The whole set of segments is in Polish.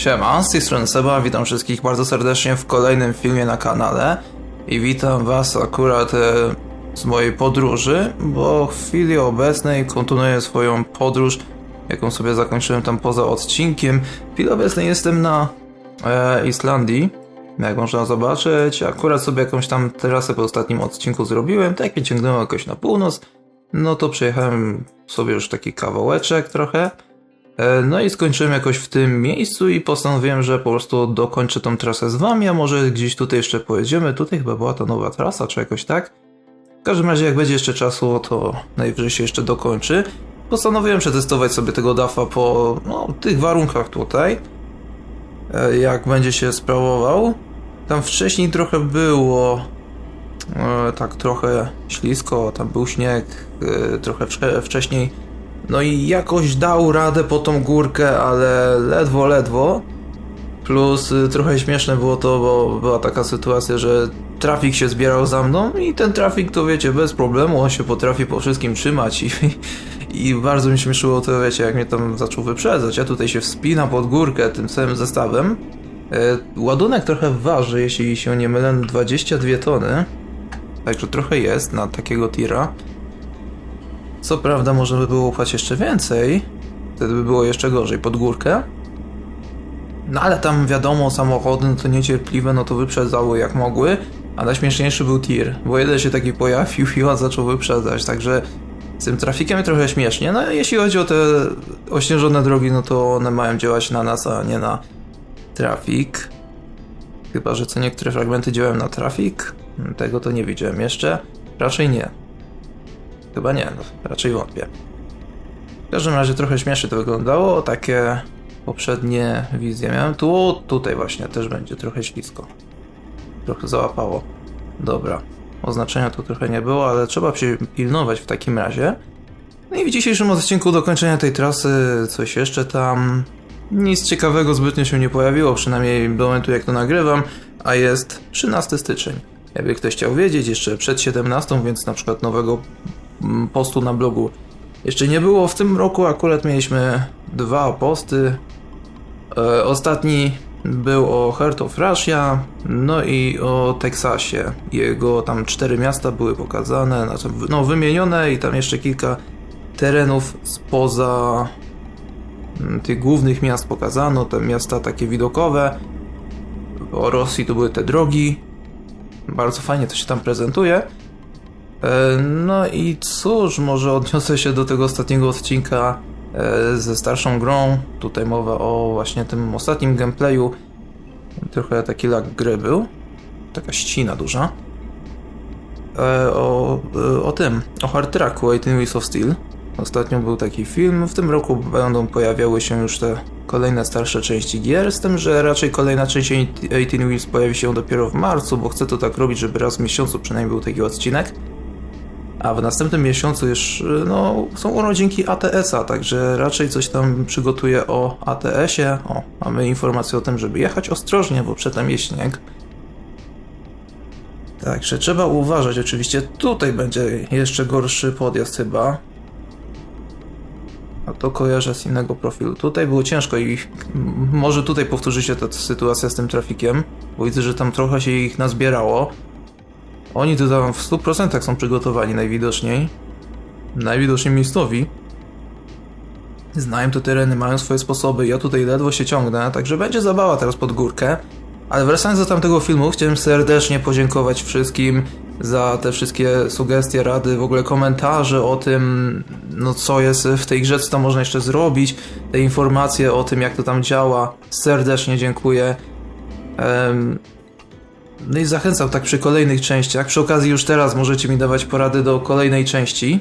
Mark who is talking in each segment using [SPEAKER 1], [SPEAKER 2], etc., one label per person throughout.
[SPEAKER 1] Siema, z tej strony Seba, witam wszystkich bardzo serdecznie w kolejnym filmie na kanale. I witam was akurat e, z mojej podróży, bo w chwili obecnej kontynuuję swoją podróż, jaką sobie zakończyłem tam poza odcinkiem. W chwili obecnej jestem na e, Islandii, jak można zobaczyć, akurat sobie jakąś tam trasę po ostatnim odcinku zrobiłem, tak jak ciągnąłem jakoś na północ, no to przejechałem sobie już taki kawałeczek trochę, No i skończyłem jakoś w tym miejscu i postanowiłem, że po prostu dokończę tą trasę z wami, a może gdzieś tutaj jeszcze pojedziemy. Tutaj chyba była ta nowa trasa, czy jakoś tak. W każdym razie, jak będzie jeszcze czasu, to najwyżej się jeszcze dokończy. Postanowiłem przetestować sobie tego DAFa po no, tych warunkach tutaj. E, Jak będzie się sprawował. Tam wcześniej trochę było e, tak trochę ślisko, tam był śnieg, e, trochę wcze- wcześniej no i jakoś dał radę po tą górkę, ale ledwo, ledwo. Plus y, trochę śmieszne było to, bo była taka sytuacja, że trafik się zbierał za mną i ten trafik to wiecie, bez problemu, on się potrafi po wszystkim trzymać i, i bardzo mi śmieszyło to, wiecie, jak mnie tam zaczął wyprzedzać. Ja tutaj się wspinam pod górkę tym całym zestawem. E, ładunek trochę waży, jeśli się nie mylę, 22 tony. Także trochę jest na takiego tira. Co prawda można by było upchać jeszcze więcej, wtedy by było jeszcze gorzej pod górkę. No ale tam wiadomo, samochody no to niecierpliwe, no to wyprzedzały jak mogły, a najśmieszniejszy był tir, bo jeden się taki pojawił i on zaczął wyprzedzać, także z tym trafikiem trochę śmiesznie. No jeśli chodzi o te ośnieżone drogi, no to one mają działać na nas, a nie na trafik. Chyba, że co niektóre fragmenty działają na trafik. Tego to nie widziałem jeszcze. Raczej nie. Chyba nie, no, raczej wątpię. W każdym razie trochę śmiesznie to wyglądało, takie poprzednie wizje miałem. Tu, tutaj właśnie też będzie trochę ślisko. Trochę załapało. Dobra. Oznaczenia tu trochę nie było, ale trzeba się pilnować w takim razie. No i w dzisiejszym odcinku dokończenia tej trasy coś jeszcze tam... Nic ciekawego zbytnio się nie pojawiło, przynajmniej do momentu jak to nagrywam, a jest 13 styczeń. Jakby ktoś chciał wiedzieć, jeszcze przed 17, więc na przykład nowego postu na blogu jeszcze nie było. W tym roku akurat mieliśmy dwa posty. E, ostatni był o Heart of Russia, no i o Teksasie. Jego tam cztery miasta były pokazane, znaczy, no wymienione i tam jeszcze kilka terenów spoza tych głównych miast pokazano, te miasta takie widokowe. O Rosji to były te drogi, bardzo fajnie to się tam prezentuje. E, No i cóż, może odniosę się do tego ostatniego odcinka e, ze starszą grą. Tutaj mowa o właśnie tym ostatnim gameplayu. Trochę taki lag gry był. Taka ścina duża. E, O, o tym, o Hard Tracku 18 Wheels of Steel. Ostatnio był taki film. W tym roku będą pojawiały się już te kolejne starsze części gier, z tym, że raczej kolejna część 18 Wheels pojawi się dopiero w marcu, bo chcę to tak robić, żeby raz w miesiącu przynajmniej był taki odcinek. A w następnym miesiącu już no, są urodzinki ATS-a, także raczej coś tam przygotuję o ATS-ie. O, mamy informację o tym, żeby jechać ostrożnie, bo przedtem jest śnieg. Także trzeba uważać, oczywiście tutaj będzie jeszcze gorszy podjazd chyba. A to kojarzę z innego profilu. Tutaj było ciężko i może tutaj powtórzy się ta sytuacja z tym trafikiem, bo widzę, że tam trochę się ich nazbierało. Oni tu tam w 100% są przygotowani najwidoczniej. Najwidoczniej miejscowi. Znają te tereny, mają swoje sposoby. Ja tutaj ledwo się ciągnę, także będzie zabawa teraz pod górkę. Ale wracając do tamtego filmu, chciałem serdecznie podziękować wszystkim za te wszystkie sugestie, rady, w ogóle komentarze o tym, no co jest w tej grze, co można jeszcze zrobić, te informacje o tym, jak to tam działa. Serdecznie dziękuję. Em, no i zachęcam tak przy kolejnych częściach. Przy okazji już teraz możecie mi dawać porady do kolejnej części.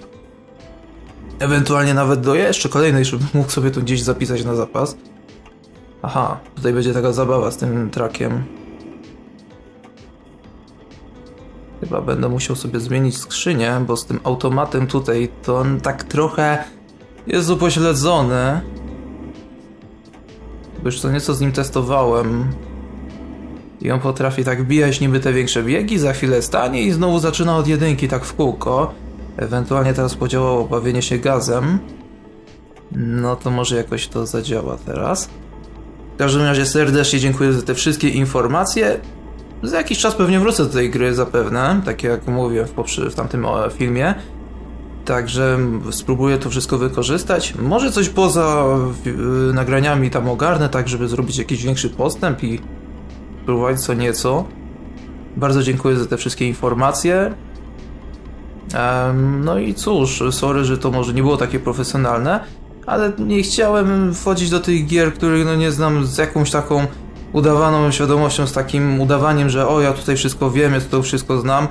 [SPEAKER 1] Ewentualnie nawet do jeszcze kolejnej, żebym mógł sobie tu gdzieś zapisać na zapas. Aha, tutaj będzie taka zabawa z tym trakiem. Chyba będę musiał sobie zmienić skrzynię, bo z tym automatem tutaj to on tak trochę jest upośledzony. Bo już co nieco z nim testowałem. I on potrafi tak bijać niby te większe biegi, za chwilę stanie i znowu zaczyna od jedynki tak w kółko. Ewentualnie teraz podziałało bawienie się gazem. No to może jakoś to zadziała teraz. każdym razie serdecznie dziękuję za te wszystkie informacje. Za jakiś czas pewnie wrócę do tej gry zapewne, tak jak mówiłem w, poprzy- w tamtym o, filmie. Także spróbuję to wszystko wykorzystać. Może coś poza nagraniami tam ogarnę, tak żeby zrobić jakiś większy postęp i spróbować co nieco. Bardzo dziękuję za te wszystkie informacje. No i cóż, sorry, że to może nie było takie profesjonalne, ale nie chciałem wchodzić do tych gier, których no nie znam z jakąś taką udawaną świadomością, z takim udawaniem, że o ja tutaj wszystko wiem, ja to wszystko znam.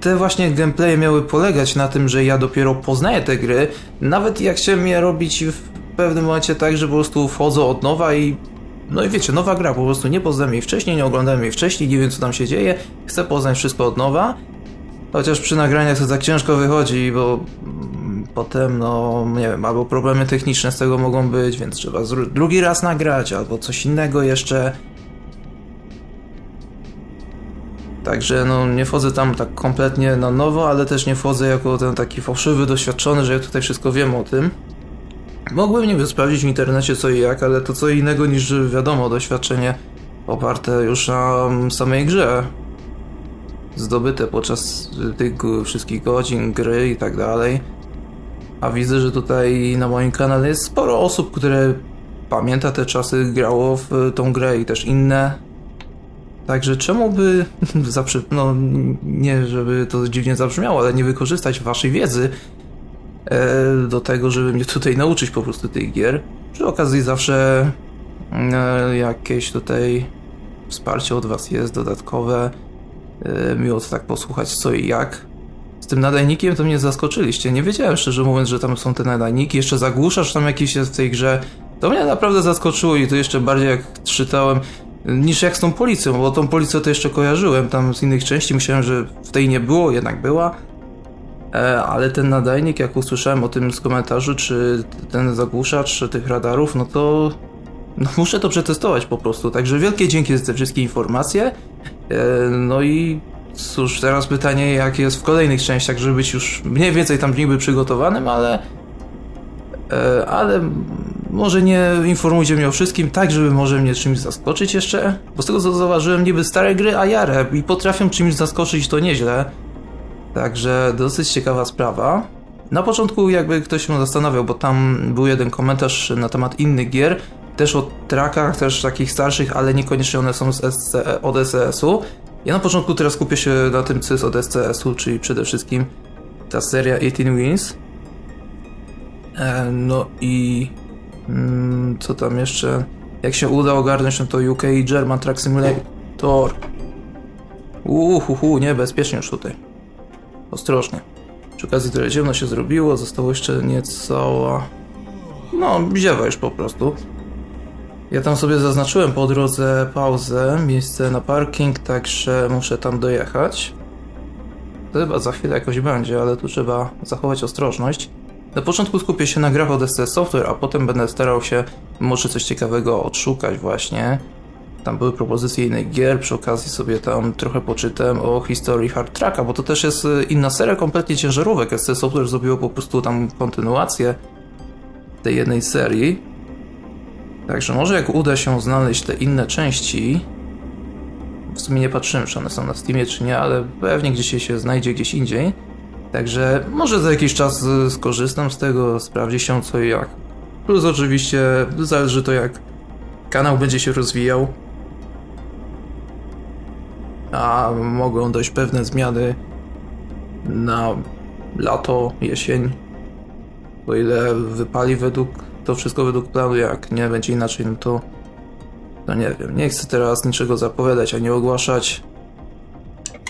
[SPEAKER 1] Te właśnie gameplaye miały polegać na tym, że ja dopiero poznaję te gry, nawet jak chciałem je robić w pewnym momencie tak, że po prostu wchodzę od nowa i no i wiecie, nowa gra, po prostu nie poznałem jej wcześniej, nie oglądałem jej wcześniej, nie wiem co tam się dzieje, chcę poznać wszystko od nowa. Chociaż przy nagraniach to tak ciężko wychodzi, bo mm, potem, no nie wiem, albo problemy techniczne z tego mogą być, więc trzeba drugi raz nagrać, albo coś innego jeszcze. Także no nie wchodzę tam tak kompletnie na nowo, ale też nie wchodzę jako ten taki fałszywy, doświadczony, że ja tutaj wszystko wiem o tym. Mogłem niby sprawdzić w internecie co i jak, ale to co innego niż wiadomo, doświadczenie oparte już na samej grze. Zdobyte podczas tych wszystkich godzin, gry i tak dalej. A widzę, że tutaj na moim kanale jest sporo osób, które pamięta te czasy, grało w tą grę i też inne. Także czemu by, no nie żeby to dziwnie zabrzmiało, ale nie wykorzystać waszej wiedzy do tego, żeby mnie tutaj nauczyć po prostu tych gier. Przy okazji zawsze e, jakieś tutaj wsparcie od was jest dodatkowe. E, miło to tak posłuchać co i jak. Z tym nadajnikiem to mnie zaskoczyliście. Nie wiedziałem szczerze mówiąc, że tam są te nadajniki. Jeszcze zagłuszacz tam jakiś jest w tej grze. To mnie naprawdę zaskoczyło i to jeszcze bardziej jak czytałem niż jak z tą policją, bo tą policję to jeszcze kojarzyłem tam z innych części. Myślałem, że w tej nie było, jednak była. E, ale ten nadajnik, jak usłyszałem o tym z komentarzu, czy ten zagłuszacz tych radarów, no to no muszę to przetestować po prostu. Także wielkie dzięki za te wszystkie informacje. E, no i cóż, teraz pytanie, jak jest w kolejnych częściach, żeby być już mniej więcej tam niby przygotowanym, ale e, ale może nie informujcie mnie o wszystkim, tak żeby może mnie czymś zaskoczyć jeszcze, bo z tego co zauważyłem, niby stare gry, a jarę i potrafią czymś zaskoczyć to nieźle. Także dosyć ciekawa sprawa. Na początku jakby ktoś się zastanawiał, bo tam był jeden komentarz na temat innych gier, też o trakach, też takich starszych, ale niekoniecznie one są z SC, od SCS-u. Ja na początku teraz skupię się na tym, co jest od SCS-u, czyli przede wszystkim ta seria 18 Wins. E, no i mm, co tam jeszcze? Jak się uda ogarnąć, no to UK German Truck Simulator. Uhuhu, niebezpiecznie już tutaj. Ostrożnie. Przy okazji tyle ciemno się zrobiło, zostało jeszcze niecała... No, ziewa już po prostu. Ja tam sobie zaznaczyłem po drodze pauzę, miejsce na parking, także muszę tam dojechać. Chyba za chwilę jakoś będzie, ale tu trzeba zachować ostrożność. Na początku skupię się na grach od SC Software, a potem będę starał się może coś ciekawego odszukać właśnie. Tam były propozycje innych gier, przy okazji sobie tam trochę poczytałem o historii Hard Tracka, bo to też jest y, inna seria kompletnie ciężarówek. SC Software zrobiło po prostu tam kontynuację tej jednej serii. Także może jak uda się znaleźć te inne części, w sumie nie patrzyłem, czy one są na Steamie, czy nie, ale pewnie gdzieś się znajdzie gdzieś indziej. Także może za jakiś czas y, skorzystam z tego, sprawdzi się co i jak. Plus oczywiście zależy to jak kanał będzie się rozwijał. A mogą dojść pewne zmiany na lato, jesień. O ile wypali według to wszystko według planu, jak nie będzie inaczej, no to no nie wiem, nie chcę teraz niczego zapowiadać ani ogłaszać.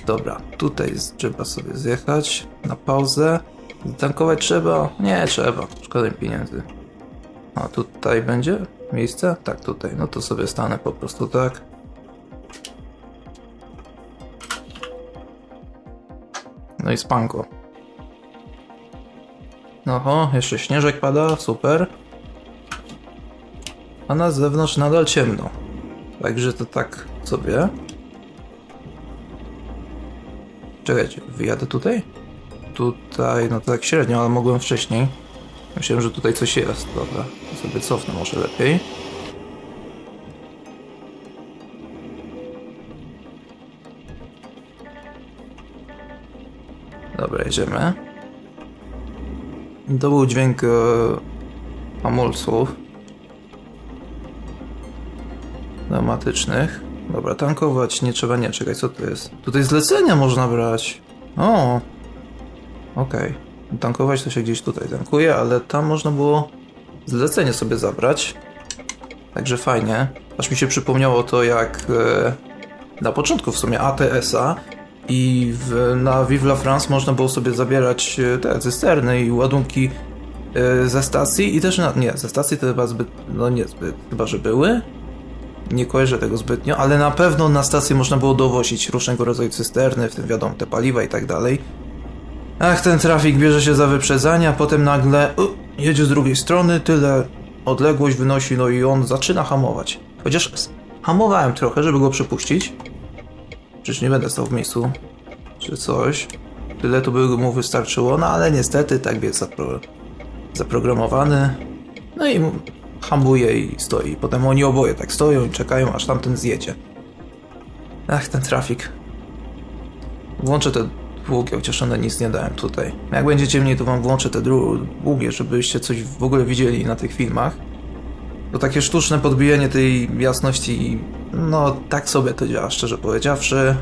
[SPEAKER 1] Dobra, tutaj trzeba sobie zjechać na pauzę. Tankować trzeba? Nie trzeba, szkoda mi pieniędzy. A tutaj będzie miejsce? Tak, tutaj. No to sobie stanę po prostu tak. No i spanko. Oho, jeszcze śnieżek pada, super. A na zewnątrz nadal ciemno. Także to tak sobie. Czekajcie, wyjadę tutaj? Tutaj, no tak średnio, ale mogłem wcześniej. Myślałem, że tutaj coś jest. Dobra, sobie cofnę może lepiej. Dobra, jedziemy. To był dźwięk e, hamulców pneumatycznych. Dobra, tankować nie trzeba, nie, czekaj, co to jest? Tutaj zlecenia można brać. O, okej. Tankować to się gdzieś tutaj tankuje, ale tam można było zlecenie sobie zabrać. Także fajnie. Aż mi się przypomniało to, jak e, na początku w sumie ATS-a i w, na Vive la France można było sobie zabierać e, te cysterny i ładunki e, ze stacji i też na, nie, ze stacji to chyba zbyt, no niezbyt, chyba że były. Nie kojarzę tego zbytnio, ale na pewno na stację można było dowozić różnego rodzaju cysterny, w tym wiadomo te paliwa i tak dalej. Ach, ten trafik bierze się za wyprzedzania, potem nagle u, jedzie z drugiej strony, tyle odległość wynosi, no i on zaczyna hamować. Chociaż hamowałem trochę, żeby go przepuścić. Przecież nie będę stał w miejscu, czy coś. Tyle to by mu wystarczyło, no ale niestety tak jest zapro zaprogramowany. No i mu- hamuje i stoi. Potem oni oboje tak stoją i czekają, aż tamten zjedzie. Ach, ten trafik. Włączę te długie, chociaż one nic nie dałem tutaj. Jak będzie ciemniej, to wam włączę te długie, żebyście coś w ogóle widzieli na tych filmach. To takie sztuczne podbijanie tej jasności, no tak sobie to działa, szczerze powiedziawszy.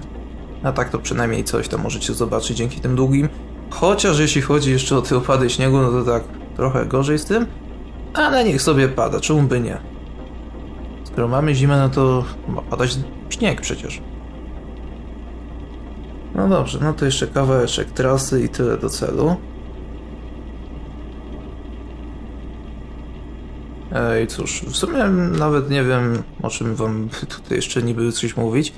[SPEAKER 1] A tak to przynajmniej coś tam możecie zobaczyć dzięki tym długim. Chociaż jeśli chodzi jeszcze o te opady śniegu, no to tak trochę gorzej z tym. Ale niech sobie pada, czemu by nie? Skoro mamy zimę, no to ma padać śnieg przecież. No dobrze, no to jeszcze kawałeczek trasy i tyle do celu. Ej, cóż, w sumie nawet nie wiem, o czym wam tutaj jeszcze niby coś mówić.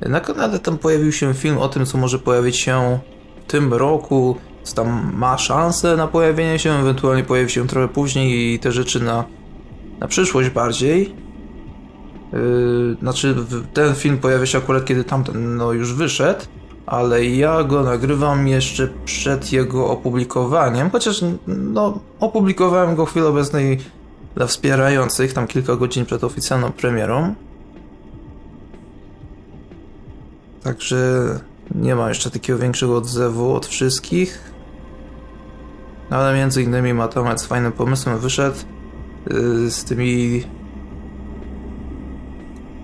[SPEAKER 1] Na kanale tam pojawił się film o tym, co może pojawić się w tym roku, co tam ma szansę na pojawienie się, ewentualnie pojawi się trochę później i te rzeczy na, na przyszłość bardziej. Yy, znaczy, ten film pojawia się akurat kiedy tamten no, już wyszedł, ale ja go nagrywam jeszcze przed jego opublikowaniem, chociaż no, opublikowałem go w chwili obecnej dla wspierających, tam kilka godzin przed oficjalną premierą. Także nie ma jeszcze takiego większego odzewu od wszystkich. Ale między innymi Matomet z fajnym pomysłem wyszedł yy, z tymi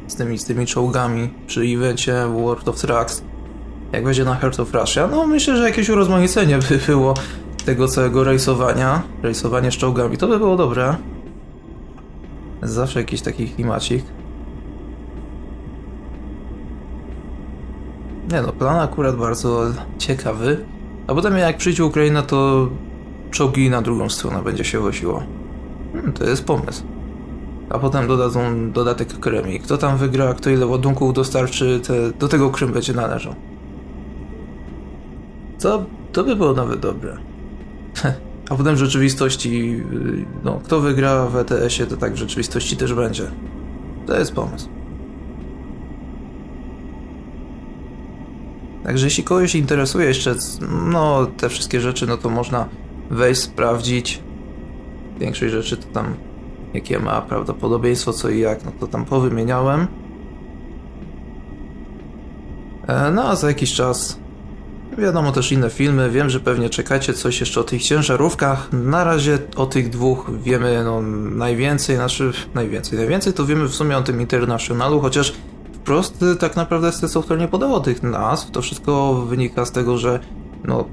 [SPEAKER 1] z tymi, z tymi czołgami przy evencie World of Trucks. Jak będzie na Heart of Russia, no myślę, że jakieś urozmaicenie by było tego całego rejsowania, rejsowanie z czołgami, to by było dobre. Zawsze jakiś taki klimacik. Nie no, plan akurat bardzo ciekawy. A potem jak przyjdzie Ukraina, to czołgi na drugą stronę będzie się woziło. Hmm, to jest pomysł. A potem dodadzą dodatek kremi. Kto tam wygra, kto ile ładunków dostarczy, te, do tego krem będzie należał. To, to by było nawet dobre. A potem w rzeczywistości, no, kto wygra w ETS-ie, to tak w rzeczywistości też będzie. To jest pomysł. Także jeśli kogoś interesuje jeszcze, no, te wszystkie rzeczy, no to można wejść, sprawdzić. Większość rzeczy to tam, jakie ma prawdopodobieństwo, co i jak, no to tam powymieniałem. E, No a za jakiś czas Wiadomo też inne filmy, wiem, że pewnie czekacie coś jeszcze o tych ciężarówkach. Na razie o tych dwóch wiemy no, najwięcej, znaczy najwięcej. Najwięcej to wiemy w sumie o tym Internationalu, chociaż wprost tak naprawdę ten software nie podało tych nazw. To wszystko wynika z tego, że no,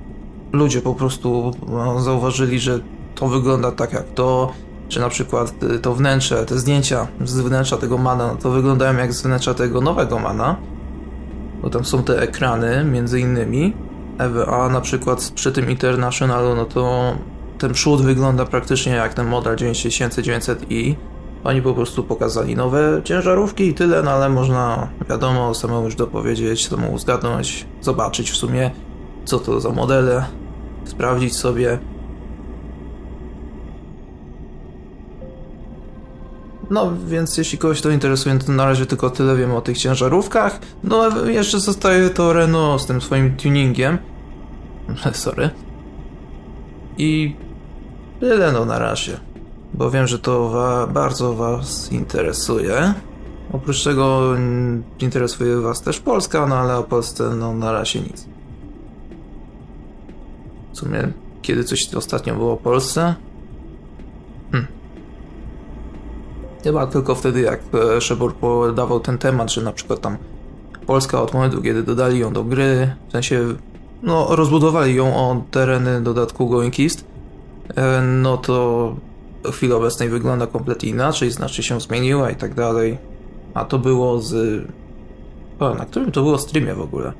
[SPEAKER 1] ludzie po prostu no, zauważyli, że to wygląda tak jak to, że na przykład y, to wnętrze, te zdjęcia z wnętrza tego mana, no, to wyglądają jak z wnętrza tego nowego mana bo tam są te ekrany między innymi, EVA na przykład przy tym Internationalu, no to ten przód wygląda praktycznie jak ten model 9900i. Oni po prostu pokazali nowe ciężarówki i tyle, no ale można, wiadomo, samemu już dopowiedzieć, samemu zgadnąć, zobaczyć w sumie, co to za modele, sprawdzić sobie. No, więc jeśli kogoś to interesuje, to na razie tylko tyle wiem o tych ciężarówkach. No, jeszcze zostaje to Renault z tym swoim tuningiem. Sorry. I tyle no na razie. Bo wiem, że to wa bardzo was interesuje. Oprócz tego interesuje was też Polska, no ale o Polsce no na razie nic. sumie, kiedy coś ostatnio było w Polsce? Chyba tylko wtedy, jak e, Szebor podawał ten temat, że na przykład tam Polska od momentu, kiedy dodali ją do gry, w sensie, no, rozbudowali ją o tereny dodatku Going East, e, no to w chwili obecnej wygląda kompletnie inaczej, znaczy się zmieniła i tak dalej. A to było z... O, na którym to było streamie w ogóle?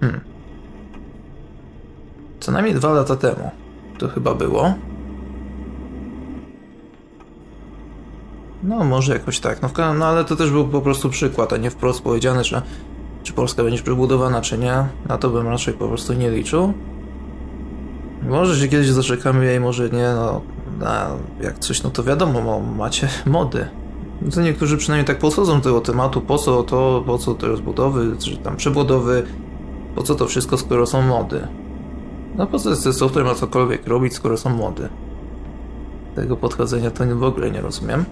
[SPEAKER 1] Hmm. Co najmniej dwa lata temu. To chyba było. No, może jakoś tak. No, w no ale to też był po prostu przykład, a nie wprost powiedziane, że czy Polska będzie przebudowana, czy nie. Na to bym raczej po prostu nie liczył. Może się kiedyś zaczekamy jej, może nie, no. A jak coś, no to wiadomo, mo- macie mody. No To niektórzy przynajmniej tak podchodzą do tego tematu, po co to, po co te rozbudowy, czy tam przebudowy, po co to wszystko, skoro są mody. No po co ten software ma cokolwiek robić, skoro są mody? Tego podchodzenia to w ogóle nie rozumiem.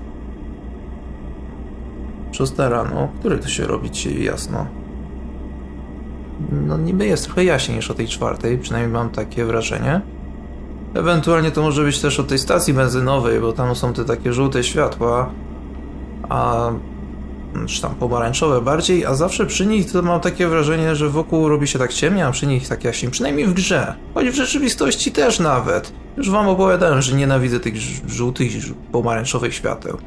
[SPEAKER 1] Szósta rano, który to się robi ci jasno? No niby jest trochę jaśniej niż o tej czwartej, przynajmniej mam takie wrażenie. Ewentualnie to może być też od tej stacji benzynowej, bo tam są te takie żółte światła, a czy tam pomarańczowe bardziej, a zawsze przy nich to mam takie wrażenie, że wokół robi się tak ciemnie, a przy nich tak jaśniej, przynajmniej w grze. Choć w rzeczywistości też nawet. Już wam opowiadałem, że nienawidzę tych żółtych pomarańczowych świateł.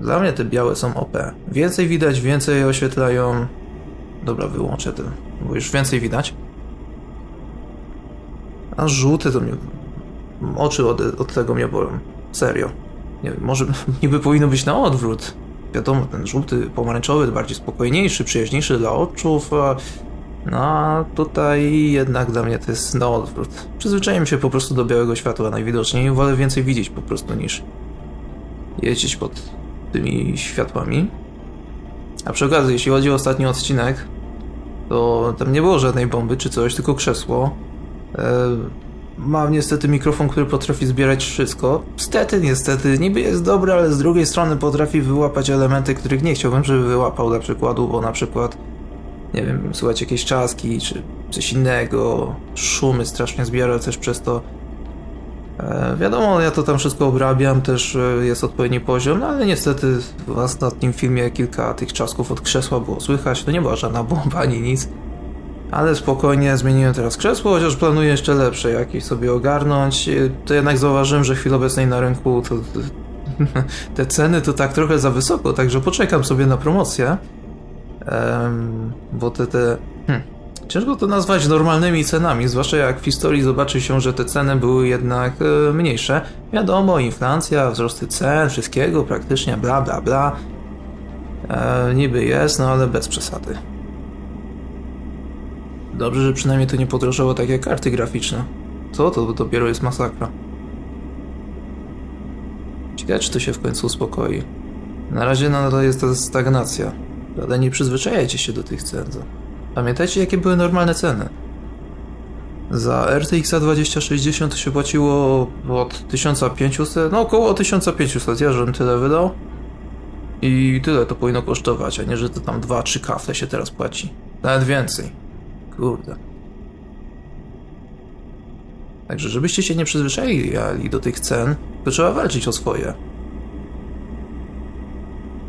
[SPEAKER 1] Dla mnie te białe są OP. Więcej widać, więcej oświetlają. Dobra, wyłączę ten, bo już więcej widać. A żółte to mnie... Oczy od, od tego mnie bolą. Serio. Nie wiem, może niby powinno być na odwrót. Wiadomo, ten żółty, pomarańczowy, bardziej spokojniejszy, przyjaźniejszy dla oczów, a no tutaj jednak dla mnie to jest na odwrót. Przyzwyczaiłem się po prostu do białego światła najwidoczniej i wolę więcej widzieć po prostu niż jeździć pod tymi światłami. A przy okazji, jeśli chodzi o ostatni odcinek, to tam nie było żadnej bomby czy coś, tylko krzesło. E, Mam niestety mikrofon, który potrafi zbierać wszystko. Stety, niestety, niby jest dobry, ale z drugiej strony potrafi wyłapać elementy, których nie chciałbym, żeby wyłapał dla przykładu, bo na przykład, nie wiem, słuchać jakieś czaski, czy coś innego, szumy strasznie zbiera też przez to. E, wiadomo, ja to tam wszystko obrabiam, też e, jest odpowiedni poziom, no ale niestety w ostatnim filmie kilka tych czasków od krzesła było słychać, to nie była żadna bomba ani nic. Ale spokojnie, zmieniłem teraz krzesło, chociaż planuję jeszcze lepsze jakieś sobie ogarnąć. E, To jednak zauważyłem, że w chwili obecnej na rynku to, te ceny to tak trochę za wysoko, także poczekam sobie na promocję. Em, bo te, te hmm, ciężko to nazwać normalnymi cenami, zwłaszcza jak w historii zobaczy się, że te ceny były jednak e, mniejsze. Wiadomo, inflacja, wzrosty cen, wszystkiego praktycznie, bla bla bla. E, niby jest, no ale bez przesady. Dobrze, że przynajmniej to nie podrożało tak jak karty graficzne. Co to dopiero jest masakra. Ciekawe, czy to się w końcu uspokoi. Na razie nadal jest ta stagnacja, ale nie przyzwyczajajcie się do tych cen. Pamiętajcie, jakie były normalne ceny. Za RTX 2060 się płaciło od 1500, no około 1500, ja żebym tyle wydał. I tyle to powinno kosztować, a nie, że to tam 2-3 kafle się teraz płaci. Nawet więcej. Kurde. Także żebyście się nie przyzwyczaili do tych cen, to trzeba walczyć o swoje.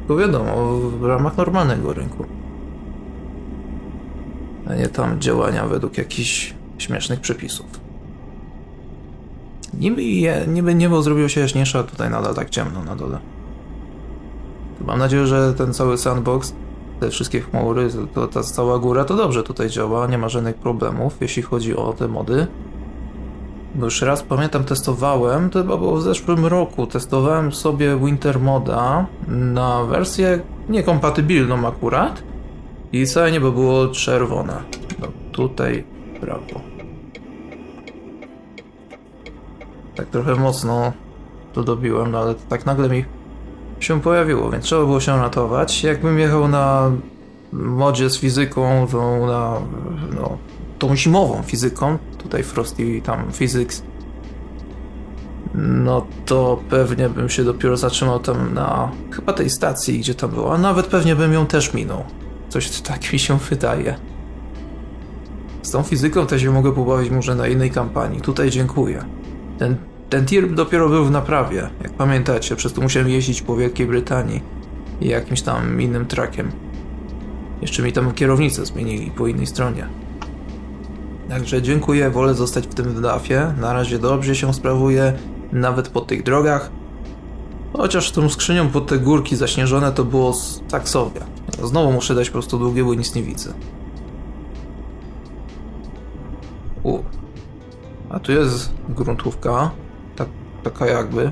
[SPEAKER 1] To wiadomo, w ramach normalnego rynku. A nie tam działania według jakichś śmiesznych przepisów. Niby, je, niby niebo zrobiło się jaśniejsze, a tutaj nadal tak ciemno na dole. Mam nadzieję, że ten cały sandbox, te wszystkie chmury, to, ta cała góra to dobrze tutaj działa, nie ma żadnych problemów, jeśli chodzi o te mody. Bo już raz pamiętam, testowałem, to chyba było w zeszłym roku, testowałem sobie Winter Moda na wersję niekompatybilną akurat i całe niebo było czerwone. No tutaj prawo. Tak trochę mocno to dobiłem, no ale tak nagle mi się pojawiło, więc trzeba było się ratować. Jakbym jechał na modzie z fizyką, tą na, no, tą zimową fizyką, tutaj Frosty tam Physics, no to pewnie bym się dopiero zatrzymał tam na chyba tej stacji, gdzie tam była, nawet pewnie bym ją też minął. Coś tak mi się wydaje. Z tą fizyką to się mogę pobawić może na innej kampanii. Tutaj dziękuję. Ten, ten tir dopiero był w naprawie, jak pamiętacie, przez to musiałem jeździć po Wielkiej Brytanii i jakimś tam innym trakiem. Jeszcze mi tam kierownicę zmienili po innej stronie. Także dziękuję, wolę zostać w tym DAF-ie. Na razie dobrze się sprawuje, nawet po tych drogach. Chociaż tą skrzynią pod te górki zaśnieżone to było tak sobie. Znowu muszę dać po prostu długie, bo nic nie widzę. U. A tu jest gruntówka. Tak, taka jakby.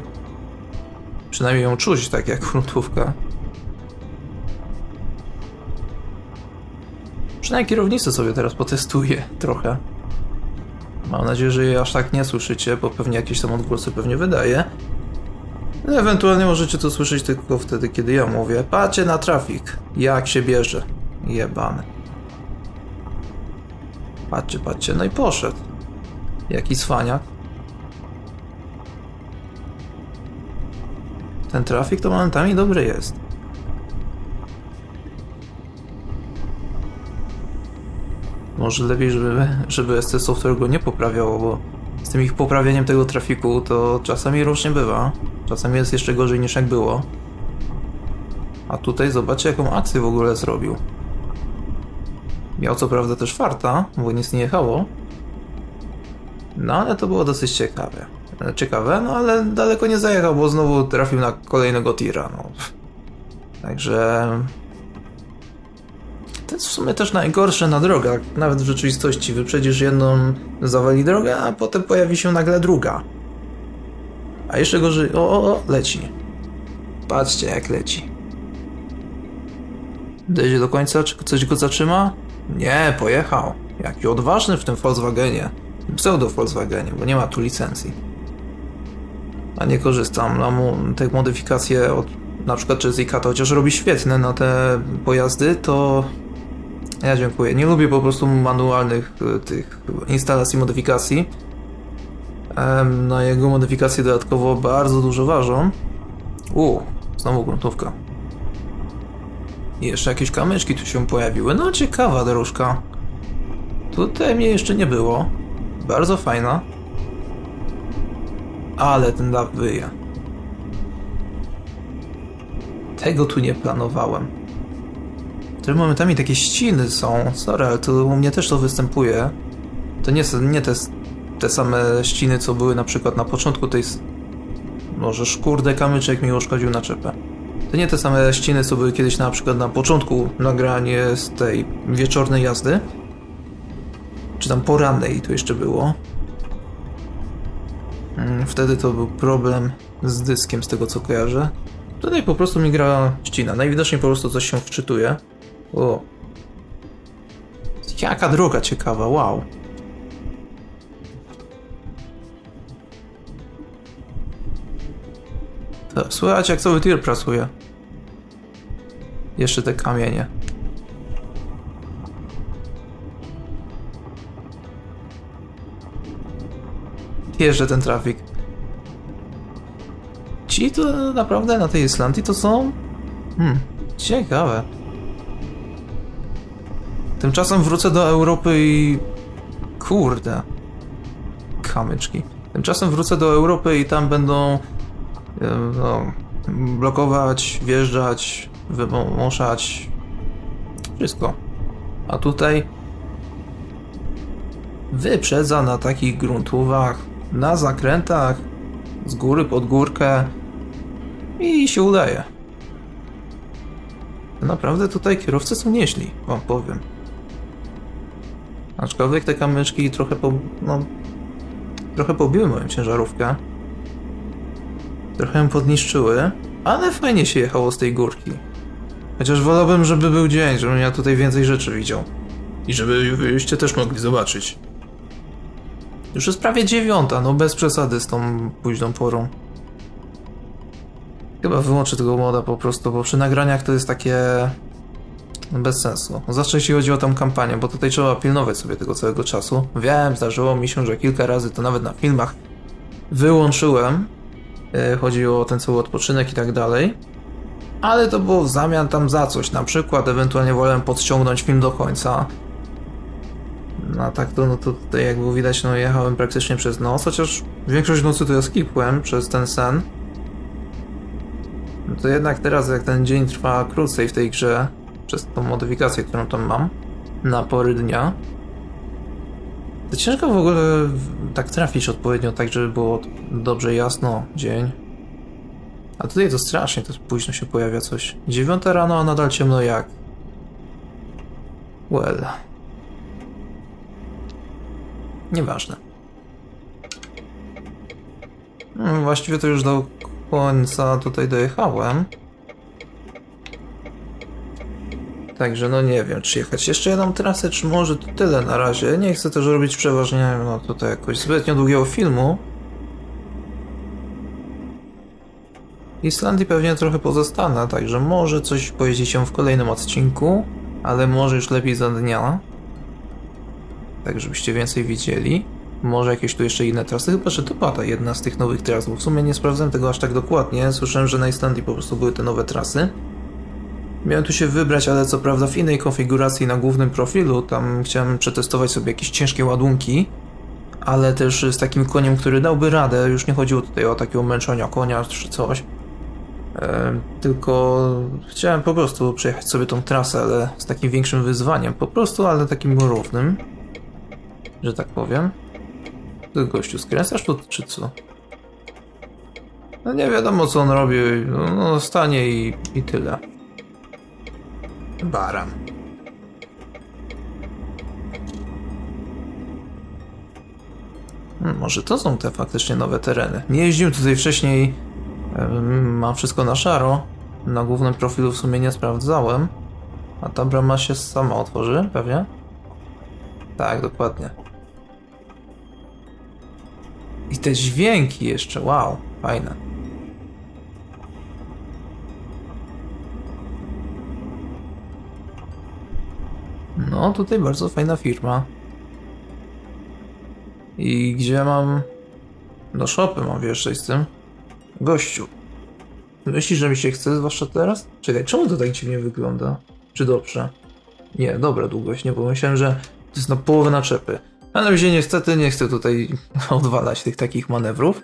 [SPEAKER 1] Przynajmniej ją czuć tak jak gruntówka. Przynajmniej kierownicę sobie teraz potestuję trochę. Mam nadzieję, że jej aż tak nie słyszycie, bo pewnie jakieś tam odgłosy pewnie wydaje. No, Ewentualnie możecie to słyszeć tylko wtedy, kiedy ja mówię. Patrzcie na trafik. Jak się bierze. Jebany. Patrzcie, patrzcie. No i poszedł. Jaki cwaniak. Ten trafik to momentami dobry jest. Może lepiej, żeby, żeby SC Software go nie poprawiało, bo z tym ich poprawianiem tego trafiku to czasami różnie bywa. Czasami jest jeszcze gorzej niż jak było. A tutaj zobaczcie jaką akcję w ogóle zrobił. Miał co prawda też farta, bo nic nie jechało. No ale to było dosyć ciekawe. Ciekawe, no ale daleko nie zajechał, bo znowu trafił na kolejnego tira. No. Także to jest w sumie też najgorsze na drogach. Nawet w rzeczywistości wyprzedzisz jedną, zawali drogę, a potem pojawi się nagle druga. A jeszcze gorzej. O, o, o, leci. Patrzcie, jak leci. Dojdzie do końca, czy coś go zatrzyma? Nie, pojechał. Jaki odważny w tym Volkswagenie. Pseudo Volkswagenie, bo nie ma tu licencji. A nie korzystam. Mu, te modyfikacje od na przykład Jessica to chociaż robi świetne na te pojazdy, to ja dziękuję. Nie lubię po prostu manualnych y, tych instalacji, modyfikacji. Na jego modyfikacje dodatkowo bardzo dużo ważą. U, znowu gruntówka. I jeszcze jakieś kamyczki tu się pojawiły. No ciekawa dróżka. Tutaj mnie jeszcze nie było. Bardzo fajna. Ale ten daw wyje. Tego tu nie planowałem. Też momentami takie ściny są. Sorry, ale to u mnie też to występuje. To nie, nie te, te same ściny, co były na przykład na początku tej... Może szkurde kamyczek mi uszkodził naczepę. To nie te same ściny, co były kiedyś na przykład na początku nagranie z tej wieczornej jazdy. Czy tam porannej to jeszcze było. Mm, Wtedy to był problem z dyskiem, z tego co kojarzę. Tutaj po prostu mi gra ścina. Najwidoczniej po prostu coś się wczytuje. O. Jaka droga ciekawa, wow. Słychać jak cały tir pracuje. Jeszcze te kamienie. Jeżdżę ten trafik. Ci to naprawdę na tej Islandii to są... Hmm, ciekawe. Tymczasem wrócę do Europy i... Kurde. Kamyczki. Tymczasem wrócę do Europy i tam będą... No, blokować, wjeżdżać, wymuszać. Wszystko. A tutaj... Wyprzedza na takich gruntówach, na zakrętach, z góry pod górkę i się udaje. Naprawdę tutaj kierowcy są nieźli, wam powiem. Aczkolwiek te kamyczki trochę po, no, trochę pobiły moją ciężarówkę. Trochę ją podniszczyły, ale fajnie się jechało z tej górki. Chociaż wolałbym, żeby był dzień, żebym ja tutaj więcej rzeczy widział. I żebyście też mogli zobaczyć. Już jest prawie dziewiąta, no bez przesady z tą późną porą. Chyba wyłączę tego moda po prostu, bo przy nagraniach to jest takie... bez sensu. Zawsze jeśli chodzi o tą kampanię, bo tutaj trzeba pilnować sobie tego całego czasu. Wiem, zdarzyło mi się, że kilka razy to nawet na filmach wyłączyłem. E, Chodzi o ten cały odpoczynek i tak dalej. Ale to było w zamian tam za coś. Na przykład ewentualnie wolałem podciągnąć film do końca. No a tak to, no to tutaj jak było widać, no jechałem praktycznie przez noc, chociaż większość nocy to ja skipłem przez ten sen. No to jednak teraz jak ten dzień trwa krócej w tej grze, przez tą modyfikację, którą tam mam, na pory dnia, to ciężko w ogóle tak trafić odpowiednio, tak żeby było dobrze jasno dzień. A tutaj to strasznie, to późno się pojawia coś. Dziewiąta rano, a nadal ciemno jak. Well. Nieważne. No, Właściwie to już do końca tutaj dojechałem. Także no nie wiem, czy jechać jeszcze jedną trasę, czy może to tyle na razie. Nie chcę też robić przeważnie, no tutaj jakoś zbytnio długiego filmu. Islandii pewnie trochę pozostanę, także może coś pojedzie się w kolejnym odcinku, ale może już lepiej za dnia. Tak, żebyście więcej widzieli. Może jakieś tu jeszcze inne trasy, chyba że to pada jedna z tych nowych tras, bo w sumie nie sprawdzałem tego aż tak dokładnie. Słyszałem, że na Islandii po prostu były te nowe trasy. Miałem tu się wybrać, ale co prawda w innej konfiguracji na głównym profilu. Tam chciałem przetestować sobie jakieś ciężkie ładunki, ale też z takim koniem, który dałby radę. Już nie chodziło tutaj o takiego męczenia konia czy coś. E, tylko chciałem po prostu przejechać sobie tą trasę, ale z takim większym wyzwaniem. Po prostu, ale takim równym. Że tak powiem. Ty gościu, skręcasz tu czy co? No nie wiadomo co on robi. No, no stanie i, i tyle. Baran. Hmm, Może to są te faktycznie nowe tereny. Nie jeździłem tutaj wcześniej. Mam wszystko na szaro. Na głównym profilu w sumie nie sprawdzałem. A ta brama się sama otworzy, pewnie? Tak, dokładnie. I te dźwięki jeszcze, wow, fajne. No, tutaj bardzo fajna firma. I gdzie mam... Do shopy mam wjeżdżać z tym? Gościu. Myślisz, że mi się chce, zwłaszcza teraz? Czekaj, czemu to tak dziwnie wygląda? Czy dobrze? Nie, dobra długość, nie, bo myślałem, że to jest na połowę naczepy. Ale razie niestety nie chcę tutaj odwalać tych takich manewrów.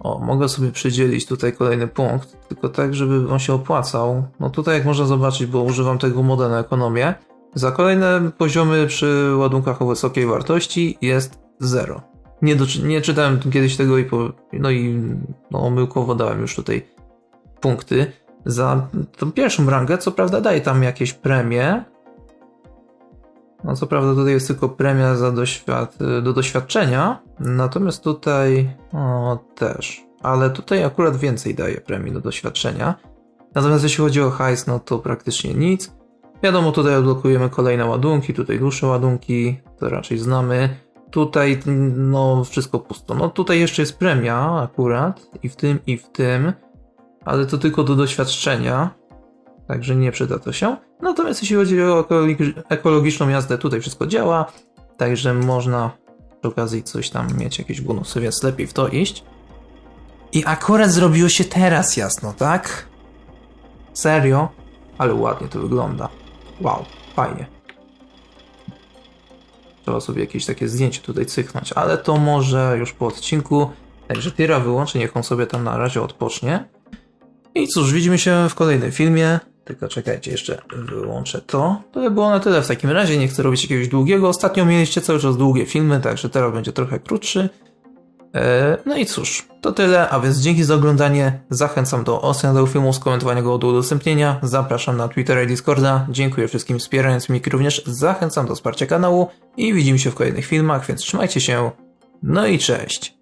[SPEAKER 1] O, mogę sobie przydzielić tutaj kolejny punkt, tylko tak, żeby on się opłacał. No tutaj jak można zobaczyć, bo używam tego moda na ekonomię, za kolejne poziomy przy ładunkach o wysokiej wartości jest 0. Nie, nie czytałem kiedyś tego i po, no i no, omyłkowo dałem już tutaj punkty. Za tą pierwszą rangę, co prawda daje tam jakieś premie. No co prawda tutaj jest tylko premia za doświad- do doświadczenia, natomiast tutaj o, też. Ale tutaj akurat więcej daje premii do doświadczenia. Natomiast jeśli chodzi o hajs, no to praktycznie nic. Wiadomo, tutaj odblokujemy kolejne ładunki, tutaj dłuższe ładunki, to raczej znamy. Tutaj, no, wszystko pusto. No, tutaj jeszcze jest premia akurat, i w tym, i w tym, ale to tylko do doświadczenia, także nie przyda to się. Natomiast jeśli chodzi o ekologi- ekologiczną jazdę, tutaj wszystko działa, także można przy okazji coś tam mieć, jakieś bonusy, więc lepiej w to iść. I akurat zrobiło się teraz jasno, tak? Serio? Ale ładnie to wygląda. Wow, fajnie. Trzeba sobie jakieś takie zdjęcie tutaj cyknąć, ale to może już po odcinku. Także Tira wyłączę, niech on sobie tam na razie odpocznie. I cóż, widzimy się w kolejnym filmie. Tylko czekajcie, jeszcze wyłączę to. To by było na tyle w takim razie, nie chcę robić jakiegoś długiego. Ostatnio mieliście cały czas długie filmy, także teraz będzie trochę krótszy. E, No i cóż, to tyle, a więc dzięki za oglądanie. Zachęcam do oceny tego filmu, skomentowania go, do udostępnienia. Zapraszam na Twittera i Discorda. Dziękuję wszystkim wspierającym, jak również zachęcam do wsparcia kanału i widzimy się w kolejnych filmach, więc trzymajcie się. No i cześć!